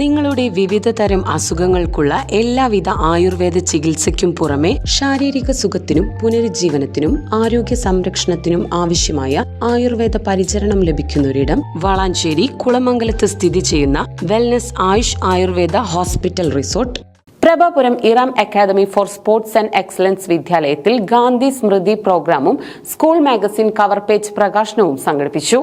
നിങ്ങളുടെ വിവിധ തരം അസുഖങ്ങൾക്കുള്ള എല്ലാവിധ ആയുർവേദ ചികിത്സയ്ക്കും പുറമെ ശാരീരിക സുഖത്തിനും പുനരുജ്ജീവനത്തിനും ആരോഗ്യ സംരക്ഷണത്തിനും ആവശ്യമായ ആയുർവേദ പരിചരണം ലഭിക്കുന്ന ഒരിടം വളാഞ്ചേരി കുളമംഗലത്ത് സ്ഥിതി ചെയ്യുന്ന wellness Ayush Ayurveda hospital resort. Prabhapuram Eram academy for sports and excellence വിദ്യാലയത്തിൽ ഗാന്ധി സ്മൃതി പ്രോഗ്രാമും സ്കൂൾ മാഗസിൻ കവർ പേജ് പ്രകാശനവും സംഘടിപ്പിച്ചു.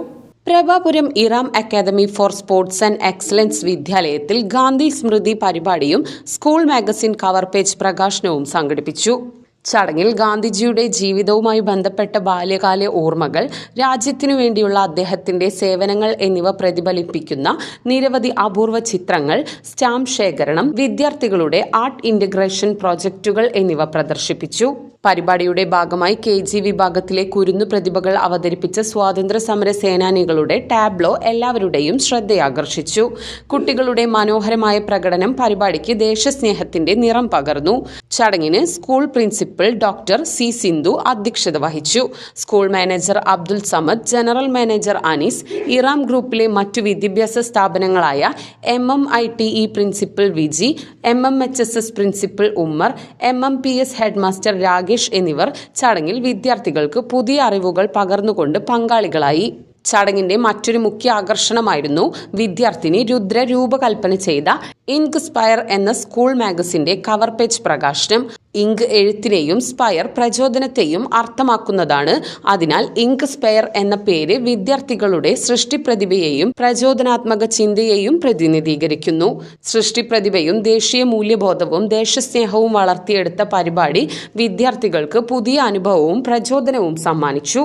Prabhapuram Eram academy for sports and excellence വിദ്യാലയത്തിൽ ഗാന്ധി സ്മൃതി പരിപാടിയും സ്കൂൾ മാഗസിൻ കവർ പേജ് പ്രകാശനവും സംഘടിപ്പിച്ചു. ചടങ്ങിൽ ഗാന്ധിജിയുടെ ജീവിതവുമായി ബന്ധപ്പെട്ട ബാല്യകാല ഓർമ്മകൾ രാജ്യത്തിനു വേണ്ടിയുള്ള അദ്ദേഹത്തിന്റെ സേവനങ്ങൾ എന്നിവ പ്രതിഫലിപ്പിക്കുന്ന നിരവധി അപൂർവ ചിത്രങ്ങൾ സ്റ്റാമ്പ് ശേഖരണം വിദ്യാർത്ഥികളുടെ ആർട്ട് ഇന്റഗ്രേഷൻ പ്രോജക്റ്റുകൾ എന്നിവ പ്രദർശിപ്പിച്ചു. പരിപാടിയുടെ ഭാഗമായി കെ ജി വിഭാഗത്തിലെ കുരുന്നു പ്രതിഭകൾ അവതരിപ്പിച്ച സ്വാതന്ത്ര്യ സമര സേനാനികളുടെ ടാബ്ലോ എല്ലാവരുടെയും ശ്രദ്ധയാകർഷിച്ചു. കുട്ടികളുടെ മനോഹരമായ പ്രകടനം പരിപാടിക്ക് ദേശസ്നേഹത്തിന്റെ നിറം പകർന്നു. ചടങ്ങിന് school principal doctor C Sindhu അധ്യക്ഷത വഹിച്ചു. School manager Abdul Samad general manager Anees Eram ഗ്രൂപ്പിലെ മറ്റു വിദ്യാഭ്യാസ സ്ഥാപനങ്ങളായ M M I T E principal Viji M M H S S principal Ummer M M P S headmaster Rakesh എന്നിവർ ചടങ്ങിൽ വിദ്യാർത്ഥികൾക്ക് പുതിയ അറിവുകൾ പകർന്നുകൊണ്ട് പങ്കാളികളായി. ചടങ്ങിന്റെ മറ്റൊരു മുഖ്യ ആകർഷണമായിരുന്നു വിദ്യാർത്ഥിനി രുദ്ര രൂപകൽപ്പന ചെയ്ത ഇങ്ക് സ്പയർ എന്ന സ്കൂൾ മാഗസിന്റെ കവർ പേജ് പ്രകാശനം. ഇങ്ക് എഴുത്തിനെയും സ്പയർ പ്രചോദനത്തെയും അർത്ഥമാക്കുന്നതാണ്. അതിനാൽ ഇങ്ക് സ്പയർ എന്ന പേര് വിദ്യാർത്ഥികളുടെ സൃഷ്ടി സൃഷ്ടിപ്രതിഭയെയും പ്രചോദനാത്മക ചിന്തയെയും പ്രതിനിധീകരിക്കുന്നു. സൃഷ്ടി സൃഷ്ടിപ്രതിഭയും ദേശീയ മൂല്യബോധവും ദേശസ്നേഹവും വളർത്തിയെടുത്ത പരിപാടി വിദ്യാർത്ഥികൾക്ക് പുതിയ അനുഭവവും പ്രചോദനവും സമ്മാനിച്ചു.